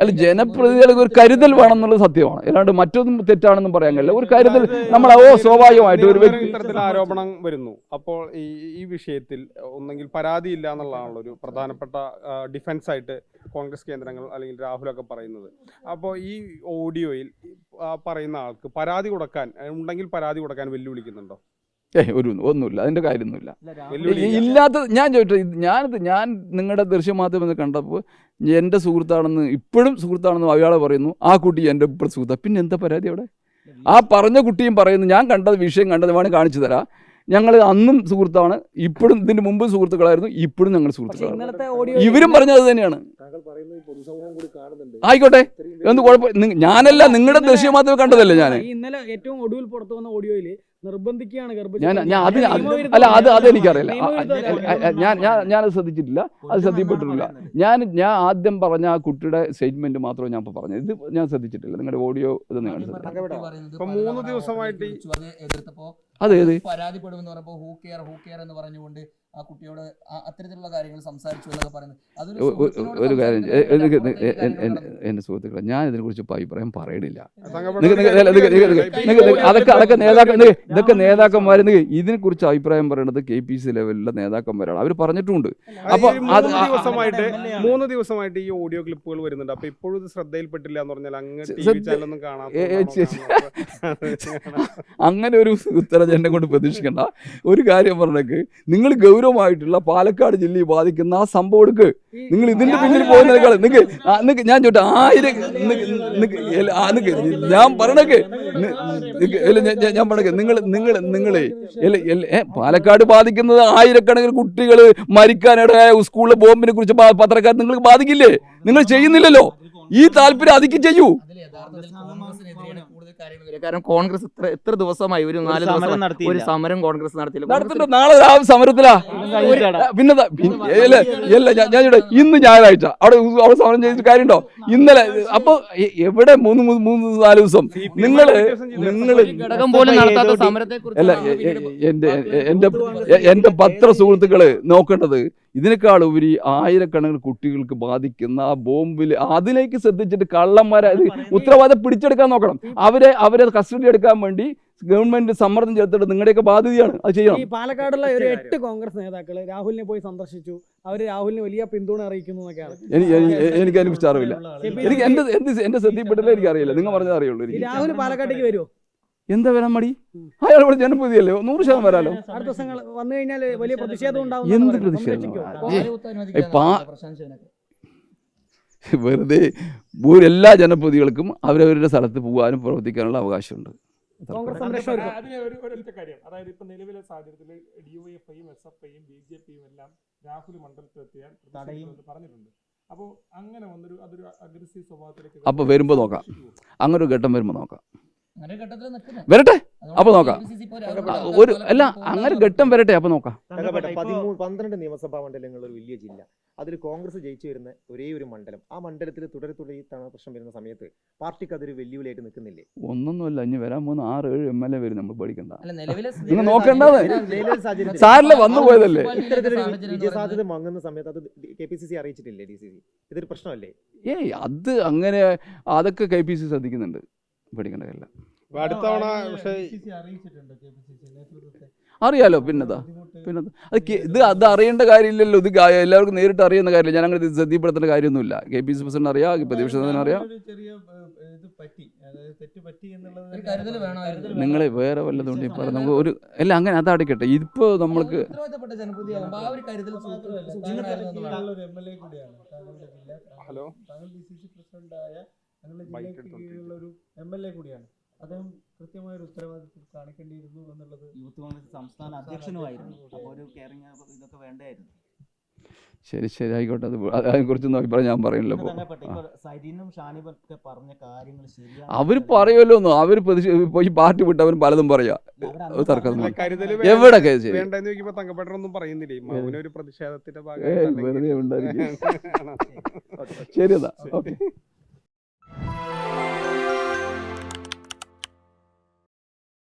അല്ല ജനപ്രതിനിധികൾക്ക് ഒരു കരുതൽ വേണം എന്നുള്ളത് സത്യമാണ്. അല്ലാണ്ട് മറ്റൊന്നും തെറ്റാണെന്നും പറയാൻ കഴിയില്ല. ഒരു കരുതൽ നമ്മൾ ഓ സ്വാഭാവികമായിട്ട് ഒരു വ്യക്തി ആരോപണം വരുന്നു. അപ്പോൾ ഈ ഈ വിഷയത്തിൽ ഒന്നെങ്കിൽ പരാതി ഇല്ല എന്നുള്ളതാണല്ലോ ഒരു പ്രധാനപ്പെട്ട ഡിഫൻസ് ആയിട്ട് കോൺഗ്രസ് കേന്ദ്രങ്ങൾ അല്ലെങ്കിൽ രാഹുലൊക്കെ പറയുന്നത്. അപ്പോൾ ഈ ഓഡിയോയിൽ പറയുന്ന ആൾക്ക് പരാതി കൊടുക്കാൻ ഉണ്ടെങ്കിൽ പരാതി കൊടുക്കാൻ വെല്ലുവിളിക്കുന്നുണ്ടോ? ഏ ഒരു ഒന്നുമില്ല അതിന്റെ കാര്യമൊന്നുമില്ല. ഇല്ലാത്ത ഞാൻ ചോദിച്ചു ഞാനിത് ഞാൻ നിങ്ങളുടെ ദൃശ്യമാധ്യമത്തിൽ കണ്ടപ്പോൾ എന്റെ സുഹൃത്താണെന്ന് ഇപ്പോഴും സുഹൃത്താണെന്ന് അയാളെ പറയുന്നു ആ കുട്ടി എന്റെ ഇപ്പോഴും സുഹൃത്താണ് പിന്നെ എന്താ പരാതി അവിടെ? ആ പറഞ്ഞ കുട്ടിയും പറയുന്നു ഞാൻ കണ്ടത് വിഷയം കണ്ടത് വേണേൽ കാണിച്ചു തരാം. ഞങ്ങൾ അന്നും സുഹൃത്താണ് ഇപ്പോഴും ഇതിന് മുമ്പ് സുഹൃത്തുക്കളായിരുന്നു ഇപ്പോഴും ഞങ്ങൾ സുഹൃത്തുക്കളാണ്. ഇവരും പറഞ്ഞത് തന്നെയാണ്. ആയിക്കോട്ടെ എന്ത് കുഴപ്പം? ഞാനല്ല നിങ്ങളുടെ ദൃശ്യമാധ്യമം കണ്ടതല്ലേ ഞാൻ ഇന്നലെ ഏറ്റവും ഒടുവിൽ പുറത്തു വന്ന ഓഡിയോയിൽ നിർബന്ധിക്കുകയാണ് ഞാൻ ഞാൻ അത് അത് അല്ല അത് ആ, കാര്യമാണ്. ഞാൻ ഞാൻ അത് ശ്രദ്ധിച്ചിട്ടില്ല. അത് ശ്രദ്ധിപ്പെട്ടിട്ടില്ല. ഞാൻ ഞാൻ ആദ്യം പറഞ്ഞ ആ കുട്ടിയുടെ സ്റ്റേറ്റ്മെന്റ് മാത്രമേ ഞാൻ ഇപ്പോൾ പറഞ്ഞത് ഇത് ഞാൻ ശ്രദ്ധിച്ചിട്ടില്ല. നിങ്ങളുടെ ഓഡിയോ ഇത് നിങ്ങൾ മൂന്ന് ദിവസമായിട്ട് അതെ അതെ പരാതിപ്പെടുമെന്ന് പറഞ്ഞപ്പോ ഹൂ കെയർ ഹൂ കെയർ എന്ന് പറഞ്ഞുകൊണ്ട് ആ കുട്ടിയോട് അത്തരത്തിലുള്ള കാര്യങ്ങൾ സംസാരിച്ചു എന്നൊക്കെ പറയുന്നത്. ഒരു കാര്യം എന്റെ സുഹൃത്തുക്കളെ ഞാൻ ഇതിനെക്കുറിച്ച് അഭിപ്രായം പറയണില്ല. അതൊക്കെ അതൊക്കെ നേതാക്കൾ ഇതൊക്കെ നേതാക്കന്മാർ ഇതിനെക്കുറിച്ച് അഭിപ്രായം പറയണത് കെ പി സി ലെവലിലെ നേതാക്കന്മാരാണ്. അവർ പറഞ്ഞിട്ടുണ്ട്. അപ്പോൾ ദിവസമായിട്ട് മൂന്ന് ദിവസമായിട്ട് ഈ ഓഡിയോ ക്ലിപ്പുകൾ വരുന്നുണ്ട്. അപ്പൊ ഇപ്പോഴും ശ്രദ്ധയിൽപ്പെട്ടില്ല എന്ന് പറഞ്ഞാൽ അങ്ങനെ ഒരു ഉത്തരം എന്നെ കൊണ്ട് പ്രതീക്ഷിക്കണ്ട. ഒരു കാര്യം പറഞ്ഞേക്ക്. നിങ്ങൾ ഗൗരവ ഗൗരവമായിട്ടുള്ള പാലക്കാട് ജില്ലയെ ബാധിക്കുന്ന ആ സംഭവം എടുക്ക്. നിങ്ങൾ ഇതിന്റെ പിന്നിൽ പോകുന്നതിനേക്കാൾ നിക്ക് ആ, നിക്ക് ഞാൻ ചോട്ടെ ആയിരം നിക്ക് ഞാൻ പറഞ്ഞേക്ക് ഞാൻ- ഞാൻ നിങ്ങൾ നിങ്ങൾ നിങ്ങളെ പാലക്കാട് ബാധിക്കുന്നത് ആയിരക്കണക്കിന് കുട്ടികൾ മരിക്കാനിടയായ സ്കൂളിലെ ബോംബിനെ കുറിച്ച് പത്രക്കാർ നിങ്ങൾക്ക് ബാധിക്കില്ലേ? നിങ്ങൾ ചെയ്യുന്നില്ലല്ലോ. ഈ താല്പര്യം അതിക്ക് ചെയ്യൂ. കാരണം കോൺഗ്രസ് ഇത്ര എത്ര ദിവസമായി ഒരു നാല് ദിവസം ഒരു സമരം കോൺഗ്രസ് നടത്തിയില്ല. നടത്തണ്ട നാളെ രാവിലെ സമരത്തിലാ? പിന്നെ ഇല്ല ഇല്ല ഞാൻ ഇന്ന് ഞായറാഴ്ച. അവിടെ അവിടെ സമരം ചെയ്തിട്ട് കാര്യമുണ്ടോ? ഇന്നലെ അപ്പൊ എവിടെ മൂന്ന് മൂന്ന് മൂന്ന് നാല് ദിവസം? നിങ്ങൾ നിങ്ങൾ അല്ല എന്റെ എന്റെ പത്ര സുഹൃത്തുക്കൾ നോക്കേണ്ടത് ഇതിനേക്കാൾ ഉപരി ആയിരക്കണക്കിന് കുട്ടികൾക്ക് ബാധിക്കുന്ന ആ ബോംബിൽ അതിലേക്ക് ശ്രദ്ധിച്ചിട്ട് കള്ളന്മാരെ അത് ഉത്തരവാദിത്തം പിടിച്ചെടുക്കാൻ നോക്കണം. അവരെ അവരെ കസ്റ്റഡി എടുക്കാൻ വേണ്ടി ഗവൺമെന്റ് സമ്മർദ്ദം ചെലുത്തിട്ട് നിങ്ങളുടെയൊക്കെ ബാധ്യതയാണ്. അത് ചെയ്യണം. ഈ പാലക്കാടുള്ള ഒരു എട്ട് കോൺഗ്രസ് നേതാക്കൾ രാഹുലിനെ പോയി സന്ദർശിച്ചു. അവർ രാഹുലിന് വലിയ പിന്തുണ അറിയിക്കുന്നു എനിക്ക് അനുഭവിച്ചറിയില്ല എനിക്ക് അതിനെ കുറിച്ച് അറിവില്ല. എനിക്ക് എന്റെ എന്റെ ശ്രദ്ധയിൽപ്പെട്ടില്ല എനിക്ക് അറിയില്ല നിങ്ങൾ പറഞ്ഞത് അറിയുള്ളൂ രാഹുൽ പാലക്കാട്ടേക്ക് വരുമോ എന്താ വരാൻ മടി? അയാൾ ഇവിടെ ജനപ്രതിയല്ലേ നൂറ് ശതമാനം വരാലോ? വന്നു കഴിഞ്ഞാൽ വലിയ പ്രതിഷേധം ഉണ്ടാവും എന്ത്. പ്രതിഷേധം? വെറുതെ എല്ലാ ജനപ്രതികൾക്കും അവരവരുടെ സ്ഥലത്ത് പോകാനും പ്രവർത്തിക്കാനുള്ള അവകാശമുണ്ട്. കോൺഗ്രസ് സംരക്ഷണം ഒരു ഒരൊറ്റ കാര്യം. അതായത് ഇപ്പൊ നിലവിലെ സാഹചര്യത്തിൽ ഡിവൈഎഫ്ഐയും എസ് എഫ് ഐയും ബി ജെ പിയും എല്ലാം രാഹുൽ മണ്ഡലത്തിലെത്തിയാൽ പ്രതിഷേധിക്കുമെന്ന് പറഞ്ഞിട്ടുണ്ട്. അപ്പോൾ അങ്ങനെ വന്നൊരു അതൊരു അഗ്രസീവ് സ്വഭാവത്തിലേക്ക് അപ്പൊ വരുമ്പോ നോക്കാം. അങ്ങനെ ഒരു ഘട്ടം വരുമ്പോൾ നോക്കാം. വരട്ടെ. അപ്പൊ നോക്കാം. ഒരു അല്ല അങ്ങനെ. ഘട്ടം വരട്ടെ. അപ്പൊ നോക്കാം. പതിമൂന്ന് പന്ത്രണ്ട് നിയമസഭാ മണ്ഡലങ്ങൾ ഒരു വലിയ ജില്ല. അതിൽ കോൺഗ്രസ് ജയിച്ചു വരുന്ന ഒരേ ഒരു മണ്ഡലം. ആ മണ്ഡലത്തിൽ തുടരെ തുടരെ ഈ തവണ പ്രശ്നം വരുന്ന സമയത്ത് പാർട്ടിക്ക് അതൊരു വെല്ലുവിളിയായിട്ട് നിൽക്കുന്നില്ലേ? ഒന്നൊന്നുമല്ല ഇനി വരാൻ പോകുന്ന ആറ് ഏഴ് എം എൽ എ വരും നമ്മൾ പഠിക്കണ്ട. അല്ല നിലവിലെ നിങ്ങൾ നോക്കേണ്ടത്? സാറിലെ വന്നു പോയതല്ലേ? വിജയസാധ്യത മങ്ങുന്ന സമയത്ത് അത് കെ പി സി സി അറിയിച്ചിട്ടില്ലേ ഡി സി സി? ഇതൊരു പ്രശ്നമല്ലേ? ഏയ് അത് അങ്ങനെ അതൊക്കെ കെ പി സി ശ്രദ്ധിക്കുന്നുണ്ട്. പേടിക്കേണ്ട കാര്യമില്ല. അറിയാലോ പിന്നതാ പിന്നെ അത് ഇത് അത് അറിയേണ്ട കാര്യമില്ലല്ലോ ഇത് എല്ലാവർക്കും നേരിട്ട് അറിയുന്ന കാര്യമില്ല. ഞാൻ അങ്ങനെ ശ്രദ്ധപ്പെടുത്തേണ്ട കാര്യമൊന്നുമില്ല. കെ പി സി പ്രസിഡന്റ് അറിയാം. പ്രതിപക്ഷത്തിന് അറിയാം നിങ്ങളെ വേറെ വല്ലതും നമുക്ക് ഒരു അല്ല അങ്ങനെ അത് അടയ്ക്കട്ടെ ഇപ്പോൾ നമ്മൾക്ക് ഹലോ? ഞങ്ങളുടെ ജില്ലയ്ക്ക് കീഴിലുള്ള ഒരു എം കൂടിയാണ്. അദ്ദേഹം കൃത്യമായ ഒരു ഉത്തരവാദിത്വം കാണിക്കേണ്ടിയിരുന്നു എന്നുള്ളത് യൂത്ത് കോൺഗ്രസ് സംസ്ഥാന അധ്യക്ഷനുമായിരുന്നു. ഒരു കെയറിങ് ഇതൊക്കെ വേണ്ടായിരുന്നു ശരി ശരി. ആയിക്കോട്ടെ. അത് അതിനെക്കുറിച്ചൊന്നും അഭിപ്രായം ഞാൻ പറയുന്നില്ല അവർ പറയുമല്ലോ ഒന്നും അവർ ഈ പാർട്ടി വിട്ട് അവർ പലതും പറയാ. തർക്കം എവിടൊക്കെ ശരി? എന്നാ. ഓക്കെ.